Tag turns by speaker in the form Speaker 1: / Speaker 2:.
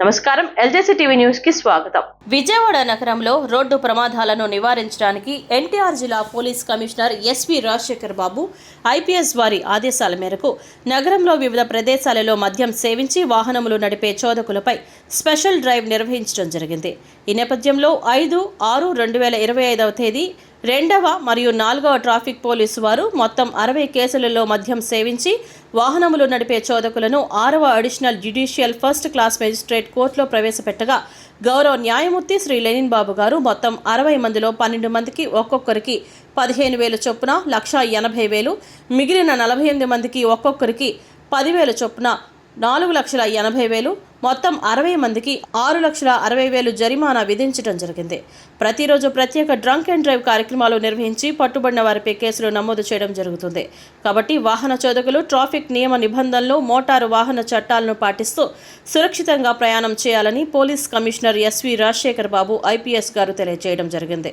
Speaker 1: నమస్కారం. ఎల్జేసీ టీవీ న్యూస్కి స్వాగతం.
Speaker 2: విజయవాడ నగరంలో రోడ్డు ప్రమాదాలను నివారించడానికి ఎన్టీఆర్ జిల్లా police commissioner S V Rajasekhar Babu IPS వారి ఆదేశాల మేరకు నగరంలో వివిధ ప్రదేశాలలో మద్యం సేవించి వాహనములు నడిపే చోదకులపై స్పెషల్ డ్రైవ్ నిర్వహించడం జరిగింది. ఈ నేపథ్యంలో ఐదు ఆరు రెండు వేల ఇరవై ఐదవ తేదీ రెండవ మరియు నాలుగవ ట్రాఫిక్ పోలీసు వారు మొత్తం అరవై కేసులలో మద్యం సేవించి వాహనములు నడిపే చోదకులను ఆరవ additional judicial first class magistrate కోర్టులో ప్రవేశపెట్టగా గౌరవ న్యాయమూర్తి శ్రీ లెనిన్ బాబు గారు మొత్తం అరవై మందిలో పన్నెండు మందికి ఒక్కొక్కరికి పదిహేను వేలు చొప్పున లక్ష ఎనభై వేలు మిగిలిన నలభై ఎనిమిది మందికి ఒక్కొక్కరికి పదివేల చొప్పున నాలుగు లక్షల ఎనభై వేలు మొత్తం అరవై మందికి ఆరు లక్షల అరవై వేలు జరిమానా విధించడం జరిగింది. ప్రతిరోజు ప్రత్యేక డ్రంక్ అండ్ డ్రైవ్ కార్యక్రమాలు నిర్వహించి పట్టుబడిన వారిపై కేసులు నమోదు చేయడం జరుగుతుంది. కాబట్టి వాహన చోదకులు ట్రాఫిక్ నియమ నిబంధనలు మోటారు వాహన చట్టాలను పాటిస్తూ సురక్షితంగా ప్రయాణం చేయాలని police commissioner S V Rajasekhar Babu IPS గారు తెలియజేయడం జరిగింది.